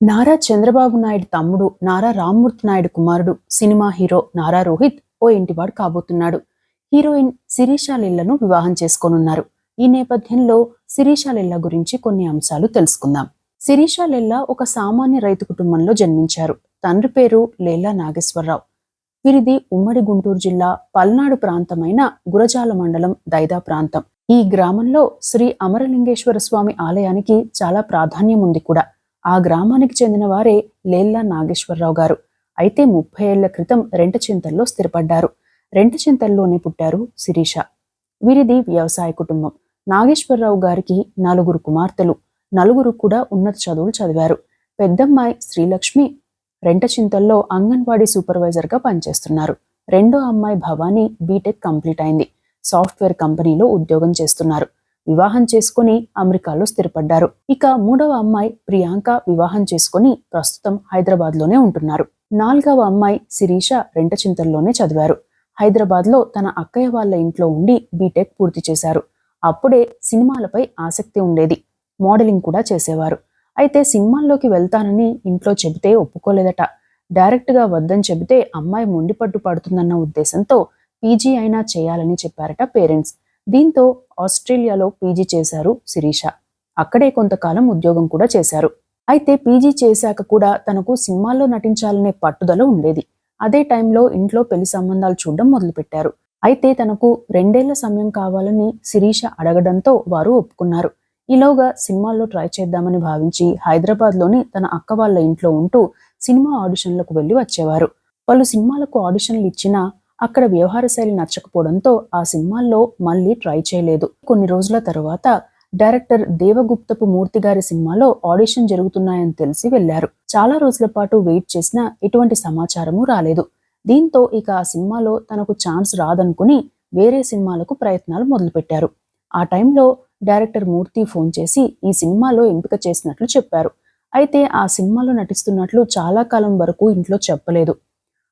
నారా చంద్రబాబు నాయుడు తమ్ముడు నారా రామ్మూర్తి నాయుడు కుమారుడు cinema hero Nara Rohit ఓ ఇంటివాడు కాబోతున్నాడు. హీరోయిన్ శిరీష లిల్లను వివాహం చేసుకోనున్నారు. ఈ నేపథ్యంలో శిరీష లిల్ల గురించి కొన్ని అంశాలు తెలుసుకుందాం. శిరీష లిల్ల ఒక సామాన్య రైతు కుటుంబంలో జన్మించారు. తండ్రి పేరు లేలా నాగేశ్వరరావు. వీరిది ఉమ్మడి గుంటూరు జిల్లా పల్నాడు ప్రాంతమైన గురజాల మండలం దైదా ప్రాంతం. ఈ గ్రామంలో శ్రీ అమరలింగేశ్వర స్వామి ఆలయానికి చాలా ప్రాధాన్యం ఉంది కూడా. ఆ గ్రామానికి చెందిన వారే లేల్లా నాగేశ్వరరావు గారు. అయితే ముప్పై ఏళ్ళ క్రితం రెంటచింతల్లో స్థిరపడ్డారు. రెంటచింతల్లోనే పుట్టారు శిరీష. వీరిది వ్యవసాయ కుటుంబం. నాగేశ్వరరావు గారికి నలుగురు కుమార్తెలు. నలుగురు కూడా ఉన్నత చదువులు చదివారు. పెద్దమ్మాయి శ్రీలక్ష్మి రెంటచింతల్లో అంగన్వాడీ సూపర్వైజర్గా పనిచేస్తున్నారు. రెండో అమ్మాయి భవానీ బీటెక్ కంప్లీట్ అయింది. సాఫ్ట్వేర్ కంపెనీలో ఉద్యోగం చేస్తున్నారు. వివాహం చేసుకుని అమెరికాలో స్థిరపడ్డారు. ఇక మూడవ అమ్మాయి ప్రియాంక వివాహం చేసుకుని ప్రస్తుతం హైదరాబాద్లోనే ఉంటున్నారు. నాలుగవ అమ్మాయి శిరీష రెంటచింతల్లోనే చదివారు. హైదరాబాద్లో తన అక్కయ్య వాళ్ళ ఇంట్లో ఉండి బీటెక్ పూర్తి చేశారు. అప్పుడే సినిమాలపై ఆసక్తి ఉండేది. మోడలింగ్ కూడా చేసేవారు. అయితే సినిమాల్లోకి వెళ్తానని ఇంట్లో చెబితే ఒప్పుకోలేదట. డైరెక్ట్గా వద్దని చెబితే అమ్మాయి మొండిపట్టు పడుతుందన్న ఉద్దేశంతో పీజీ అయినా చేయాలని చెప్పారట పేరెంట్స్. దీంతో ఆస్ట్రేలియాలో పీజీ చేశారు శిరీష. అక్కడే కొంతకాలం ఉద్యోగం కూడా చేశారు. అయితే పీజీ చేశాక కూడా తనకు సినిమాల్లో నటించాలనే పట్టుదల ఉండేది. అదే టైంలో ఇంట్లో పెళ్ళి సంబంధాలు చూడడం మొదలుపెట్టారు. అయితే తనకు రెండేళ్ళ సమయం కావాలని శిరీష అడగడంతో వారు ఒప్పుకున్నారు. ఈలోగా సినిమాల్లో ట్రై చేద్దామని భావించి హైదరాబాద్లోని తన అక్క వాళ్ళ ఇంట్లో ఉంటూ సినిమా ఆడిషన్లకు వెళ్ళి వచ్చేవారు. పలు సినిమాలకు ఆడిషన్లు ఇచ్చినా అక్కడ వ్యవహార శైలి నచ్చకపోవడంతో ఆ సినిమాల్లో మళ్ళీ ట్రై చేయలేదు. కొన్ని రోజుల తరువాత డైరెక్టర్ దేవగుప్తపు మూర్తి గారి సినిమాలో ఆడిషన్ జరుగుతున్నాయని తెలిసి వెళ్ళారు చాలా రోజుల పాటు వెయిట్ చేసినా ఎటువంటి సమాచారము రాలేదు. దీంతో ఇక ఆ సినిమాలో తనకు ఛాన్స్ రాదనుకుని వేరే సినిమాలకు ప్రయత్నాలు మొదలుపెట్టారు. ఆ టైంలో డైరెక్టర్ మూర్తి ఫోన్ చేసి ఈ సినిమాలో ఎంపిక చేసినట్లు చెప్పారు. అయితే ఆ సినిమాలో నటిస్తున్నట్లు చాలా కాలం వరకు ఇంట్లో చెప్పలేదు.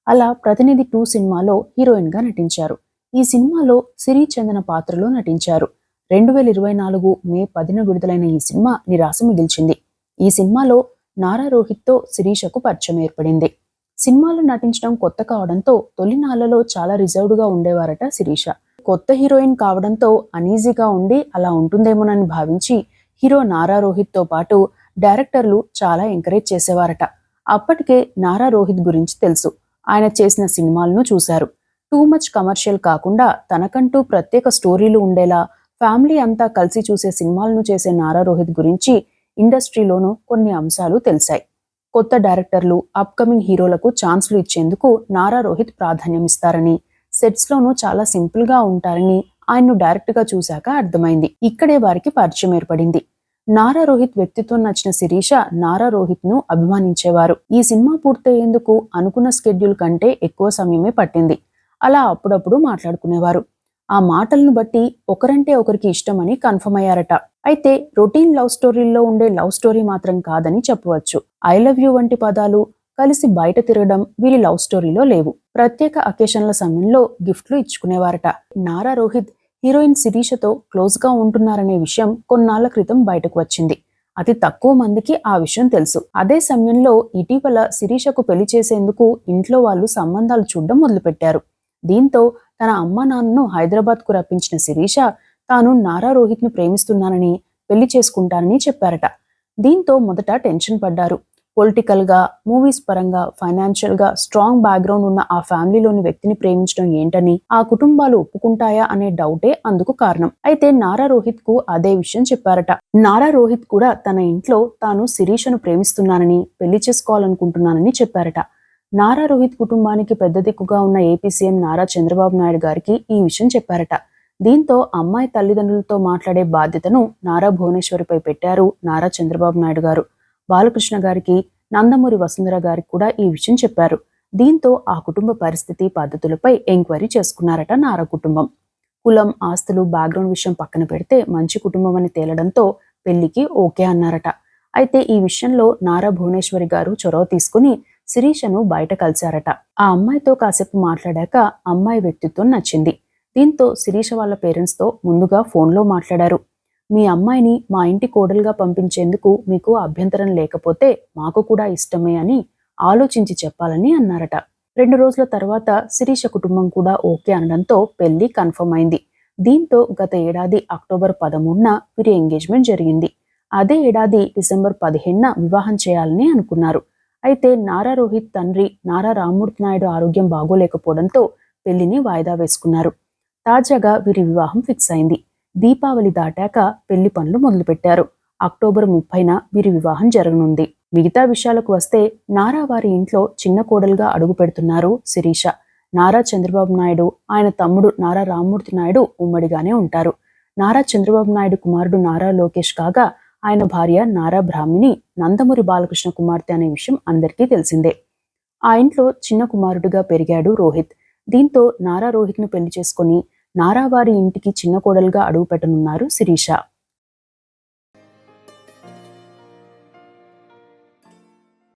అలా ప్రతినిధి టూ సినిమాలో హీరోయిన్గా నటించారు. ఈ సినిమాలో సిరి చందన పాత్రలో నటించారు. రెండు వేల ఇరవై నాలుగు మే పదిన విడుదలైన ఈ సినిమా నిరాశ మిగిల్చింది. ఈ సినిమాలో నారా రోహిత్తో శిరీషకు పరిచయం ఏర్పడింది. సినిమాలో నటించడం కొత్త కావడంతో తొలినాళ్ళలో చాలా రిజర్వ్డ్గా ఉండేవారట శిరీష. కొత్త హీరోయిన్ కావడంతో అనీజీగా ఉండి అలా ఉంటుందేమోనని భావించి హీరో నారా రోహిత్తో పాటు డైరెక్టర్లు చాలా ఎంకరేజ్ చేసేవారట. అప్పటికే నారా రోహిత్ గురించి తెలుసు. ఆయన చేసిన సినిమాలను చూశారు. టూ మచ్ కమర్షియల్ కాకుండా తనకంటూ ప్రత్యేక స్టోరీలు ఉండేలా ఫ్యామిలీ అంతా కలిసి చూసే సినిమాలను చేసే నారా రోహిత్ గురించి ఇండస్ట్రీలోనూ కొన్ని అంశాలు తెలిసాయి. కొత్త డైరెక్టర్లు అప్కమింగ్ హీరోలకు ఛాన్స్లు ఇచ్చేందుకు నారా రోహిత్ ప్రాధాన్యం ఇస్తారని సెట్స్లోనూ చాలా సింపుల్గా ఉంటారని ఆయన్ను డైరెక్ట్గా చూశాక అర్థమైంది. ఇక్కడే వారికి పరిచయం ఏర్పడింది. నారా రోహిత్ వ్యక్తిత్వం నచ్చిన శిరీష నారా రోహిత్ను అభిమానించేవారు. ఈ సినిమా పూర్తయ్యేందుకు అనుకున్న స్కెడ్యూల్ కంటే ఎక్కువ సమయమే పట్టింది. అలా అప్పుడప్పుడు మాట్లాడుకునేవారు. ఆ మాటలను బట్టి ఒకరంటే ఒకరికి ఇష్టమని కన్ఫర్మ్ అయ్యారట. అయితే రొటీన్ లవ్ స్టోరీల్లో ఉండే లవ్ స్టోరీ మాత్రం కాదని చెప్పవచ్చు. ఐ లవ్ యూ వంటి పదాలు కలిసి బయట తిరగడం వీరి లవ్ స్టోరీలో లేవు. ప్రత్యేక అకేషన్ల సమయంలో గిఫ్ట్లు ఇచ్చుకునేవారట. నారా రోహిత్ హీరోయిన్ శిరీషతో క్లోజ్గా ఉంటున్నారనే విషయం కొన్నాళ్ళ క్రితం బయటకు వచ్చింది. అతి తక్కువ మందికి ఆ విషయం తెలుసు. అదే సమయంలో ఇటీవల శిరీషకు పెళ్ళి చేసేందుకు ఇంట్లో వాళ్ళు సంబంధాలు చూడడం మొదలుపెట్టారు. దీంతో తన అమ్మ నాన్నను హైదరాబాద్కు రప్పించిన శిరీష తాను నారా రోహిత్ను ప్రేమిస్తున్నానని పెళ్ళి చేసుకుంటానని చెప్పారట. దీంతో మొదట టెన్షన్ పడ్డారు. పొలిటికల్గా మూవీస్ పరంగా ఫైనాన్షియల్గా స్ట్రాంగ్ బ్యాక్గ్రౌండ్ ఉన్న ఆ ఫ్యామిలీలోని వ్యక్తిని ప్రేమించడం ఏంటని ఆ కుటుంబాలు ఒప్పుకుంటాయా అనే డౌటే అందుకు కారణం. అయితే నారా రోహిత్కు అదే విషయం చెప్పారట. నారా రోహిత్ కూడా తన ఇంట్లో తాను శిరీషను ప్రేమిస్తున్నానని పెళ్ళి చేసుకోవాలనుకుంటున్నానని చెప్పారట. నారా రోహిత్ కుటుంబానికి పెద్ద దిక్కుగా ఉన్న ఏపీ సీఎం నారా చంద్రబాబు నాయుడు గారికి ఈ విషయం చెప్పారట. దీంతో అమ్మాయి తల్లిదండ్రులతో మాట్లాడే బాధ్యతను నారా భువనేశ్వరిపై పెట్టారు నారా చంద్రబాబు నాయుడు గారు. బాలకృష్ణ గారికి నందమూరి వసుంధర గారికి కూడా ఈ విషయం చెప్పారు. దీంతో ఆ కుటుంబ పరిస్థితి పద్ధతులపై ఎంక్వైరీ చేసుకున్నారట నారా కుటుంబం. కులం ఆస్తులు బ్యాక్గ్రౌండ్ విషయం పక్కన పెడితే మంచి కుటుంబం అని తేలడంతో పెళ్ళికి ఓకే అన్నారట. అయితే ఈ విషయంలో నారా భువనేశ్వరి గారు చొరవ తీసుకుని శిరీషను బయట కలిశారట. ఆ అమ్మాయితో కాసేపు మాట్లాడాక అమ్మాయి వ్యక్తిత్వం నచ్చింది. దీంతో శిరీష వాళ్ళ పేరెంట్స్తో ముందుగా ఫోన్లో మాట్లాడారు. మీ అమ్మాయిని మా ఇంటి కోడలుగా పంపించేందుకు మీకు అభ్యంతరం లేకపోతే మాకు కూడా ఇష్టమే అని ఆలోచించి చెప్పాలని అన్నారట. రెండు రోజుల తర్వాత శిరీష కుటుంబం కూడా ఓకే అనడంతో పెళ్ళి కన్ఫర్మ్ అయింది. దీంతో గత ఏడాది అక్టోబర్ పదమూడున వీరి ఎంగేజ్మెంట్ జరిగింది. అదే ఏడాది డిసెంబర్ పదిహేనున వివాహం చేయాలని అనుకున్నారు. అయితే నారా రోహిత్ తండ్రి నారా రామ్మూర్తి నాయుడు ఆరోగ్యం బాగోలేకపోవడంతో పెళ్ళిని వాయిదా వేసుకున్నారు. తాజాగా వీరి వివాహం ఫిక్స్ అయింది. దీపావళి దాటాక పెళ్ళి పనులు మొదలుపెట్టారు. అక్టోబర్ ముప్పైన వీరి వివాహం జరగనుంది. మిగతా విషయాలకు వస్తే నారా వారి ఇంట్లో చిన్న కోడలుగా అడుగు పెడుతున్నారు శిరీష. నారా చంద్రబాబు నాయుడు ఆయన తమ్ముడు నారా రామ్మూర్తి నాయుడు ఉమ్మడిగానే ఉంటారు. నారా చంద్రబాబు నాయుడు కుమారుడు నారా లోకేష్ కాగా ఆయన భార్య నారా బ్రాహ్మిణి నందమూరి బాలకృష్ణ కుమార్తె అనే విషయం అందరికీ తెలిసిందే. ఆ ఇంట్లో చిన్న కుమారుడిగా పెరిగాడు రోహిత్. దీంతో నారా రోహిత్ను పెళ్ళి చేసుకొని నారా వారి ఇంటికి చిన్న కోడలుగా అడుగు పెట్టనున్నారు శిరీష.